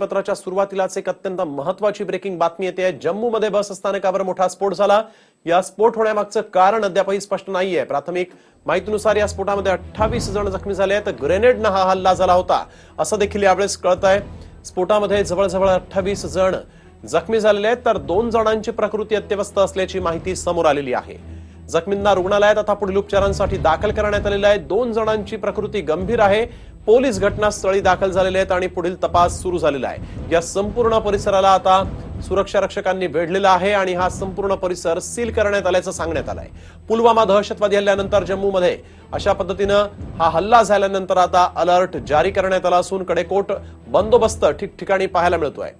पत्राच्या सुरुवातीलाच एक अत्यंत महत्वाची ब्रेकिंग बातमी येते. जम्मूमध्ये बस स्थानकावर मोठा स्फोट झाला. या स्फोट होण्यामागचं कारण अद्यापही स्पष्ट नाहीये. प्राथमिक माहितीनुसार या स्फोटामध्ये अठ्ठावीस जण जखमी झाले आहेत. ग्रेनेडनं हा हल्ला झाला होता. असं देखील यावेळेस कळत आहे स्फोटामध्ये जवळजवळ अठ्ठावीस जण जखमी झालेले आहेत. तर दोन जणांची प्रकृती अत्यवस्थ असल्याची माहिती समोर आलेली आहे. जखमींना रुग्णालयात आता पुढील उपचारांसाठी दाखल करण्यात आलेलं आहे. दोन जणांची प्रकृती गंभीर आहे. पोलीस घटनास्थळी दाखल झालेले आहेत आणि पुढील तपास सुरू झालेला आहे. या संपूर्ण परिसराला आता सुरक्षा रक्षकांनी वेढलेला आहे आणि हा संपूर्ण परिसर सील करण्यात आल्याचं सांगण्यात आलंय. पुलवामा दहशतवादी हल्ल्यानंतर जम्मूमध्ये अशा पद्धतीनं हा हल्ला झाल्यानंतर आता अलर्ट जारी करण्यात आला असून कडेकोट बंदोबस्त ठिकठिकाणी पाहायला मिळतोय.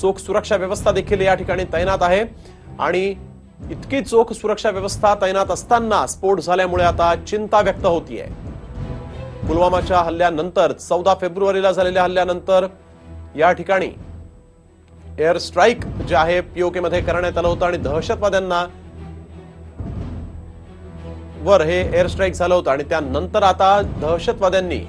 चोख सुरक्षा व्यवस्था देखील या ठिकाणी तैनात आहे आणि इतकी चोख सुरक्षा व्यवस्था तैनात असताना स्फोट झाल्यामुळे आता चिंता व्यक्त होतीये. पुलवामाच्या हल्ल्यानंतर चौदा फेब्रुवारीला झालेल्या हल्ल्यानंतर या ठिकाणी एअर स्ट्राईक जे आहे पीओके मध्ये करण्यात आलं होतं आणि दहशतवाद्यांना वर हे एअर स्ट्राईक झालं होतं. आणि त्यानंतर आता दहशतवाद्यांनी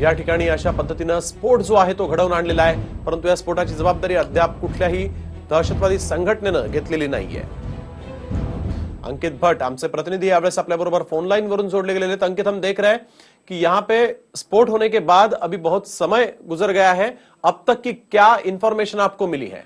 या ठिकाणी अशा पद्धतीनं स्फोट जो आहे तो घडवून आणलेला आहे. परंतु या स्फोटाची जबाबदारी अद्याप कुठल्याही दहशतवादी संघटनेनं घेतलेली नाहीये. अंकित भट आमचे प्रतिनिधी यावेळेस आपल्याबरोबर फोनलाईन फोन लाइन वरून जोडले गेलेले आहेत. अंकित हम देख रहे हैं. कि यहाँ पे स्पोर्ट होने के बाद अभी बहुत समय गुजर गया है, अब तक की क्या इंफॉर्मेशन आपको मिली है?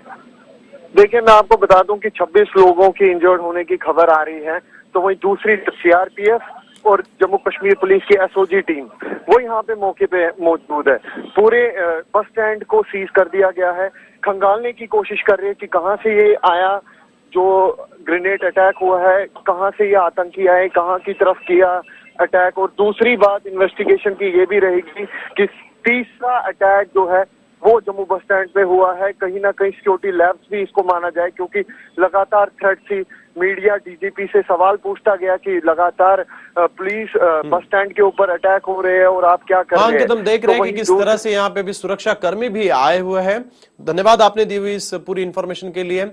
देखिए, मैं आपको बता दूँ कि 26 लोगों की इंजर्ड होने की खबर आ रही है तो वहीं दूसरी सीआरपीएफ और जम्मू कश्मीर पुलिस की एसओजी टीम वो यहाँ पे मौके पे मौजूद है। पूरे बस स्टैंड को सीज कर दिया गया है। खंगालने की कोशिश कर रहे हैं कि कहाँ से ये आया, जो ग्रेनेड अटैक हुआ है, कहाँ से ये आतंकी आए, कहाँ की तरफ़ किया अटैक और दूसरी बात इन्वेस्टिगेशन की ये भी रहेगी कि तीसरा अटैक जो है वो जम्मू बस स्टैंड पे हुआ है। कहीं ना कहीं सिक्योरिटी लैब्स भी इसको माना जाए क्योंकि लगातार थ्रेट थी। मीडिया डीजीपी से सवाल पूछता गया कि लगातार पुलिस बस स्टैंड के ऊपर अटैक हो रहे हैं और आप क्या कर रहे हैं? हम देख रहे तो हैं कि किस तरह से यहाँ पे भी सुरक्षा कर्मी भी आए हुए हैं। धन्यवाद आपने दी हुई इस पूरी इन्फॉर्मेशन के लिए।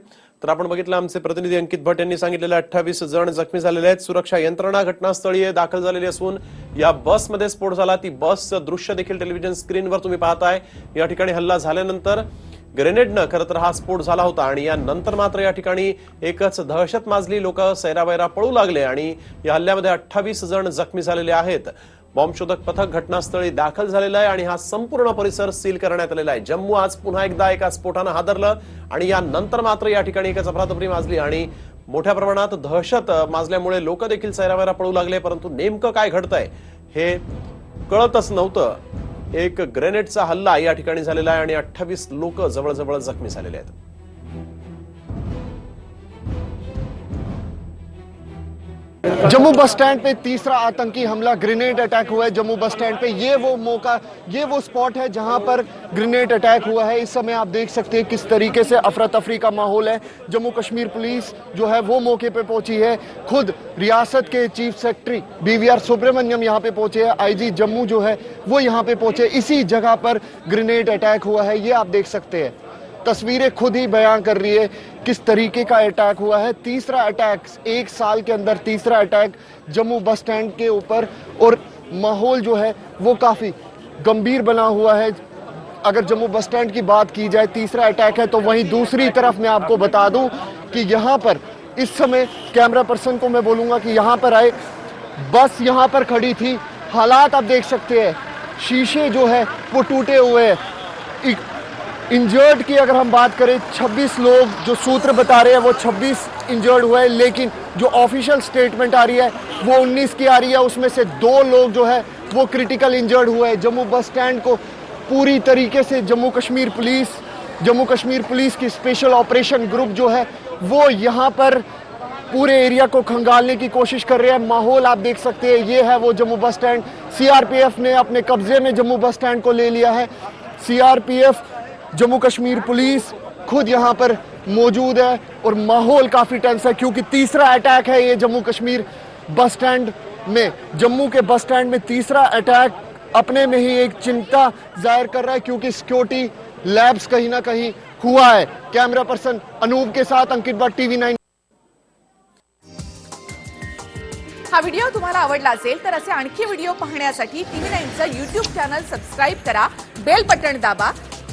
तर आपण बघितलं आमचे प्रतिनिधी अंकित भट यांनी सांगितलेलं अठ्ठावीस जण जखमी झालेले आहेत. सुरक्षा यंत्रणा घटनास्थळी दाखल झालेली असून या बसमध्ये स्फोट झाला. ती बस दृश्य देखील टेलिव्हिजन स्क्रीनवर तुम्ही पाहताय. या ठिकाणी हल्ला झाल्यानंतर ग्रेनेडनं खरं तर हा स्फोट झाला होता आणि यानंतर मात्र या ठिकाणी एकच दहशत माजली लोक सैरावैरा पळू लागले आणि या हल्ल्यामध्ये अठ्ठावीस जण जखमी झालेले आहेत. बॉम्बशोधक पथक घटनास्थळी दाखल झालेलं आहे आणि हा संपूर्ण परिसर सील करण्यात आलेला आहे. जम्मू आज पुन्हा एकदा एका स्फोटानं हादरलं आणि यानंतर मात्र या ठिकाणी एक अफरातफरी माजली आणि मोठ्या प्रमाणात दहशत माजल्यामुळे लोक देखील सैरावैरा पळू लागले परंतु नेमकं काय घडतंय हे कळतच नव्हतं. एक ग्रेनेडचा हल्ला या ठिकाणी झालेला आहे आणि अठ्ठावीस लोक जवळजवळ जखमी झालेले आहेत. जम्मू बस स्टैंड पे तीसरा आतंकी हमला, ग्रेनेड अटैक हुआ है जम्मू बस स्टैंड पे। ये वो मौका, ये वो स्पॉट है जहाँ पर ग्रेनेड अटैक हुआ है। इस समय आप देख सकते हैं किस तरीके से अफरा तफरी का माहौल है। जम्मू कश्मीर पुलिस जो है वो मौके पे पहुँची है। खुद रियासत के chief secretary B V R Subrahmanyam यहाँ पे पहुँचे हैं। आईजी जम्मू जो है वो यहाँ पे पहुँचे। इसी जगह पर ग्रेनेड अटैक हुआ है, ये आप देख सकते हैं। तस्वीरें खुद ही बयां कर रही है, किस तरीके का अटैक हुआ है। तीसरा अटैक एक साल के अंदर तीसरा अटैक जम्मू बस स्टैंड के ऊपर, और माहौल जो है, वो काफ़ी गंभीर बना हुआ है। अगर जम्मू बस स्टैंड की बात की जाए, तीसरा अटैक है तो वहीं दूसरी तरफ़ मैं आपको बता दूँ कि यहाँ पर, इस समय कैमरा पर्सन को मैं बोलूँगा कि यहाँ पर आए। बस यहाँ पर खड़ी थी। हालात आप देख सकते हैं, शीशे जो है, वो टूटे हुए हैं। इंजर्ड की अगर हम बात करें 26 लोग जो सूत्र बता रहे हैं, वो 26 इंजर्ड हुए हैं, लेकिन जो ऑफिशियल स्टेटमेंट आ रही है, वो 19 की आ रही है, उसमें से दो लोग जो है, वो क्रिटिकल इंजर्ड हुए हैं। जम्मू बस स्टैंड को पूरी तरीके से जम्मू कश्मीर पुलिस, जम्मू कश्मीर पुलिस की स्पेशल ऑपरेशन ग्रुप जो है, वो यहाँ पर पूरे एरिया को खंगालने की कोशिश कर रहे हैं। माहौल आप देख सकते हैं, ये है वो जम्मू बस स्टैंड सीआरपीएफ ने अपने कब्जे में जम्मू बस स्टैंड को ले लिया है। सीआरपीएफ जम्मू कश्मीर पुलिस खुद यहाँ पर मौजूद है और माहौल काफ़ी टेंस है, क्योंकि तीसरा अटैक है ये जम्मू कश्मीर बस स्टैंड में। जम्मू के बस स्टैंड में तीसरा अटैक अपने में ही एक चिंता ज़ाहिर कर रहा है, क्योंकि सिक्योरिटी लैब्स कहीं ना कहीं हुआ है। कैमरा पर्सन अनूप के साथ अंकित भट्ट टीवी नाइन हा व्हिडिओ तुम्हाला आवडला असेल, तर असे आणखी व्हिडिओ पाहण्यासाठी टीव्ही युट्यूब चॅनल सबस्क्राईब करा बेल बटन दाबा